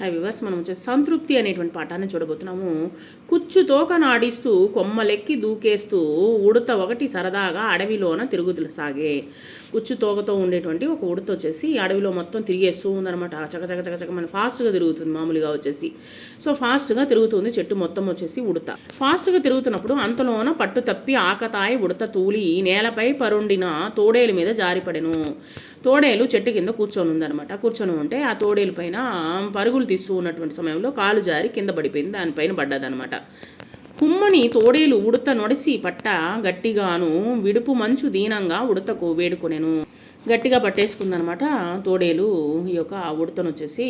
High viewers మనం వచ్చే సంతృప్తి అనేటువంటి పాఠాన్ని చూడబోతున్నాము. కుచ్చు తోక నాడిస్తూ కొమ్మలెక్కి దూకేస్తూ ఉడత ఒకటి సరదాగా అడవిలోన తిరుగుతులు సాగే. కుచ్చు తోకతో ఉండేటువంటి ఒక ఉడత వచ్చేసి అడవిలో మొత్తం తిరిగేస్తూ ఉందనమాట చక చక చక చక మన ఫాస్ట్గా తిరుగుతుంది మామూలుగా వచ్చేసి. సో ఫాస్ట్గా తిరుగుతుంది చెట్టు మొత్తం వచ్చేసి ఉడత. ఫాస్ట్గా తిరుగుతున్నప్పుడు అంతలోన పట్టు తప్పి ఆకతాయి ఉడత తూలి నేలపై పరుండిన తోడేలు మీద జారిపడెను. తోడేలు చెట్టు కింద కూర్చొని ఉందనమాట కూర్చొని ఉంటే ఆ తోడేలు పైన పరుగులు తీస్తూ ఉన్నటువంటి సమయంలో కాలు జారి కింద పడిపోయింది. దానిపైన పడ్డదనమాట కుమ్మని తోడేలు ఉడత నొడిసి పట్ట గట్టిగాను విడుపు మంచు దీనంగా ఉడతకు వేడుకొనెను. గట్టిగా పట్టేసుకుందనమాట తోడేలు. ఈ యొక్క ఉడతను వచ్చేసి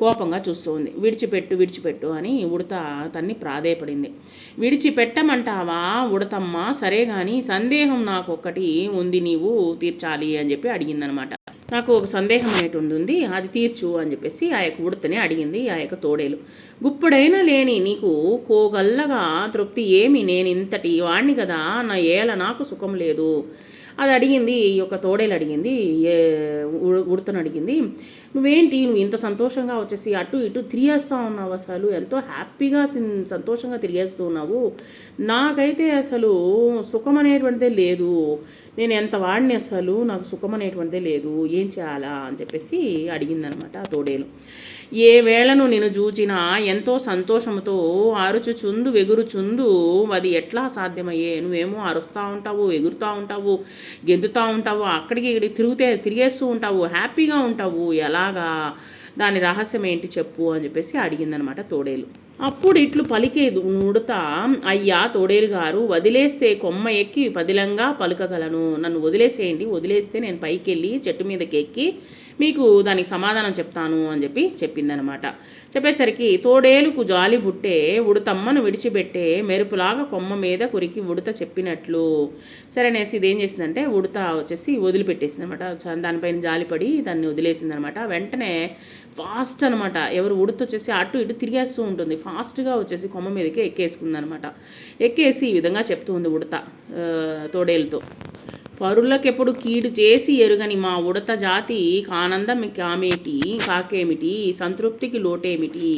కోపంగా చూస్తూ ఉంది విడిచిపెట్టు విడిచిపెట్టు అని ఉడత తన్ని ప్రాధేయపడింది. విడిచిపెట్టమంటావా ఉడతమ్మ? సరే కానీ సందేహం నాకు ఒక్కటి ఉంది నీవు తీర్చాలి అని చెప్పి అడిగిందనమాట నాకు ఒక సందేహం అనేటువంటి ఉంది. అది తీర్చు అని చెప్పేసి ఆ యొక్క ఉడతని అడిగింది. ఆ యొక్క తోడేలు. గుప్పుడైనా లేని నీకు కోగల్లగా తృప్తి ఏమి? నేను ఇంతటి వాణ్ణి కదా నా ఏల నాకు సుఖం లేదు. అది అడిగింది ఈ యొక్క తోడేలు అడిగింది ఏ ఉడతను అడిగింది. నువ్వేంటి నువ్వు ఇంత సంతోషంగా వచ్చేసి అటు ఇటు తిరిగేస్తూ ఉన్నావు అసలు? ఎంతో హ్యాపీగా సంతోషంగా తిరిగేస్తూ ఉన్నావు. నాకైతే అసలు సుఖం అనేటువంటిదే లేదు. నేను ఎంత వాడిని అసలు నాకు సుఖం అనేటువంటిదే లేదు. ఏం చేయాలా అని చెప్పేసి అడిగిందనమాట ఆ తోడేలు. ఏ వేళను నేను చూచినా ఎంతో సంతోషంతో అరుచుచుందు వెగురుచుందు అది ఎట్లా సాధ్యమయ్యే? నువ్వేమో అరుస్తూ ఉంటావు ఎగురుతూ ఉంటావు. గెంతుతూ ఉంటావు అక్కడికి ఇక్కడికి తిరుగుతే తిరిగేస్తూ ఉంటావు హ్యాపీగా ఉంటావు. ఎలాగా? దాని రహస్యం ఏంటి చెప్పు అని చెప్పేసి అడిగిందనమాట తోడేలు. అప్పుడు ఇట్లు పలికేదు ఉడతా అయ్యా తోడేలు గారు వదిలేస్తే కొమ్మ ఎక్కి పదిలంగా పలుకగలను. నన్ను వదిలేసేయండి వదిలేస్తే నేను పైకి వెళ్ళి చెట్టు మీదకి ఎక్కి మీకు దానికి సమాధానం చెప్తాను అని చెప్పి చెప్పిందనమాట. చెప్పేసరికి తోడేలుకు జాలి బుట్టే ఉడతమ్మను విడిచిపెట్టే మెరుపులాగా కొమ్మ మీద కురికి ఉడత చెప్పినట్లు. సరే నేసి ఇదేం చేసిందంటే ఉడత వచ్చేసి వదిలిపెట్టేసింది అనమాట దానిపైన జాలిపడి దాన్ని వదిలేసింది అనమాట వెంటనే ఫాస్ట్ అనమాట ఎవరు ఉడత వచ్చేసి అటు ఇటు తిరిగేస్తూ ఉంటుంది. ఫాస్ట్గా వచ్చేసి కొమ్మ మీదకి ఎక్కేసుకుంది అనమాట ఎక్కేసి ఈ విధంగా చెప్తూ ఉంది ఉడత తోడేలతో. పరులకెప్పుడు కీడు చేసి ఎరుగని మా ఉడత జాతి కానందం కామేటి కాకేమిటి సంతృప్తికి లోటేమిటి?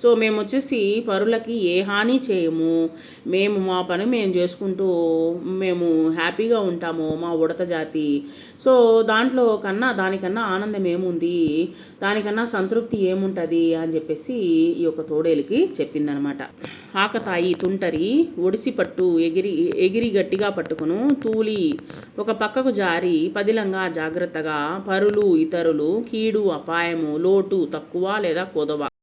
సో మేము వచ్చేసి పరులకి ఏ హాని చేయము. మేము మా పని మేము చేసుకుంటూ మేము హ్యాపీగా ఉంటాము మా ఉడత జాతి. సో దాంట్లో కన్నా దానికన్నా ఆనందం ఏముంది? దానికన్నా సంతృప్తి ఏముంటుంది? అని చెప్పేసి ఈ యొక్క తోడేలికి చెప్పిందనమాట. ఆకతాయి తుంటరి ఒడిసి పట్టు ఎగిరి ఎగిరి గట్టిగా పట్టుకును తూలి ఒక పక్కకు జారి పదిలంగా జాగ్రత్తగా పరులు ఇతరులు కీడు అపాయము లోటు తక్కువ లేదా కొదవ.